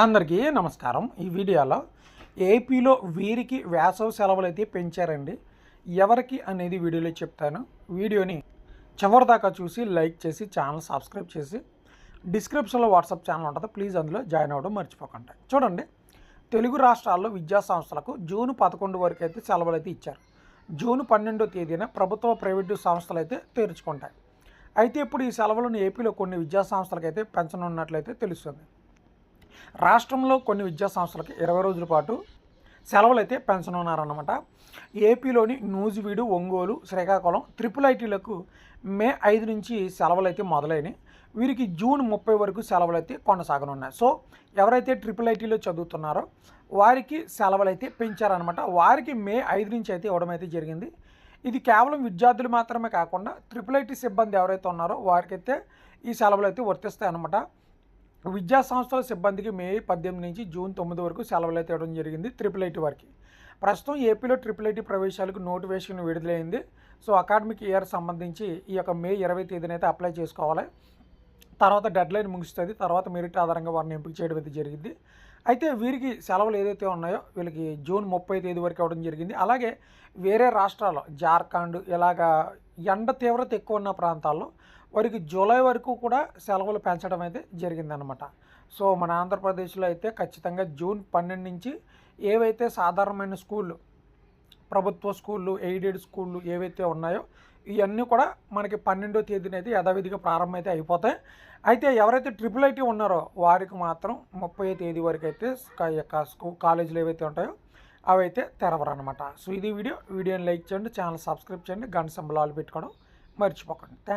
అందరికీ నమస్కారం. ఈ వీడియోలో ఏపీలో వీరికి వేసవి సెలవులు అయితే పెంచారండి. ఎవరికి అనేది వీడియోలో చెప్తాను. వీడియోని చివరి దాకా చూసి లైక్ చేసి ఛానల్ సబ్స్క్రైబ్ చేసి డిస్క్రిప్షన్లో వాట్సాప్ ఛానల్ ఉంటుంది. ప్లీజ్ అందులో జాయిన్ అవ్వడం మర్చిపోకండి. చూడండి. తెలుగు రాష్ట్రాల్లో విద్యా సంస్థలకు జూన్ పదకొండు వరకు అయితే సెలవులు అయితే ఇచ్చారు. జూన్ పన్నెండో తేదీన ప్రభుత్వ ప్రైవేటు సంస్థలు అయితే తెరుచుకుంటాయి. అయితే ఇప్పుడు ఈ సెలవులను ఏపీలో కొన్ని విద్యా సంస్థలకైతే పెంచనున్నట్లయితే తెలుస్తుంది. రాష్ట్రంలో కొన్ని విద్యా సంస్థలకి ఇరవై రోజుల పాటు సెలవులు అయితే పెంచనున్నారన్నమాట. ఏపీలోని నూజివీడు ఒంగోలు శ్రీకాకుళం త్రిపుల్ ఐటీలకు మే ఐదు నుంచి సెలవులు అయితే మొదలైనవి వీరికి జూన్ ముప్పై వరకు సెలవులు అయితే కొనసాగనున్నాయి. సో ఎవరైతే ట్రిపుల్ ఐటీలో చదువుతున్నారో వారికి సెలవులు అయితే పెంచారనమాట వారికి మే ఐదు నుంచి అయితే ఇవ్వడం అయితే జరిగింది. ఇది కేవలం విద్యార్థులు మాత్రమే కాకుండా ట్రిపుల్ ఐటీ సిబ్బంది ఎవరైతే ఉన్నారో వారికైతే ఈ సెలవులు అయితే వర్తిస్తాయి అనమాట విద్యా సంస్థల సిబ్బందికి మే పద్దెనిమిది నుంచి జూన్ తొమ్మిది వరకు సెలవులు అయితే ఇవ్వడం జరిగింది ట్రిపుల్ ఐటీ వారికి. ప్రస్తుతం ఏపీలో ట్రిపుల్ ఐటీ ప్రవేశాలకు నోటిఫికేషన్ విడుదలైంది. సో అకాడమిక్ ఇయర్ సంబంధించి ఈ యొక్క మే ఇరవై తేదీన అయితే అప్లై చేసుకోవాలి. తర్వాత డెడ్ లైన్ ముగుస్తుంది. తర్వాత మెరిట్ ఆధారంగా వారిని ఎంపిక చేయడం అయితే జరిగింది. అయితే వీరికి సెలవులు ఏదైతే ఉన్నాయో వీళ్ళకి జూన్ ముప్పై తేదీ వరకు అవ్వడం జరిగింది. అలాగే వేరే రాష్ట్రాల్లో జార్ఖండ్ ఇలాగా ఎండ తీవ్రత ఎక్కువ ఉన్న ప్రాంతాల్లో వారికి జూలై వరకు కూడా సెలవులు పెంచడం అయితే జరిగిందనమాట సో మన ఆంధ్రప్రదేశ్లో అయితే ఖచ్చితంగా జూన్ పన్నెండు నుంచి ఏవైతే సాధారణమైన స్కూళ్ళు ప్రభుత్వ స్కూళ్ళు ఎయిడెడ్ స్కూళ్ళు ఏవైతే ఉన్నాయో ఇవన్నీ కూడా మనకి పన్నెండో తేదీన అయితే యథావిధిగా ప్రారంభం అయితే అయిపోతాయి. అయితే ఎవరైతే ట్రిపుల్ ఐటీ ఉన్నారో వారికి మాత్రం ముప్పై తేదీ వరకు అయితే యొక్క కాలేజీలు ఏవైతే ఉంటాయో అవి అయితే తెరవరు అనమాట సో ఇది వీడియో. వీడియోని లైక్ చేయండి ఛానల్ సబ్స్క్రైబ్ చేయండి గంట సంబలాలు పెట్టుకోవడం మర్చిపోకండి. థ్యాంక్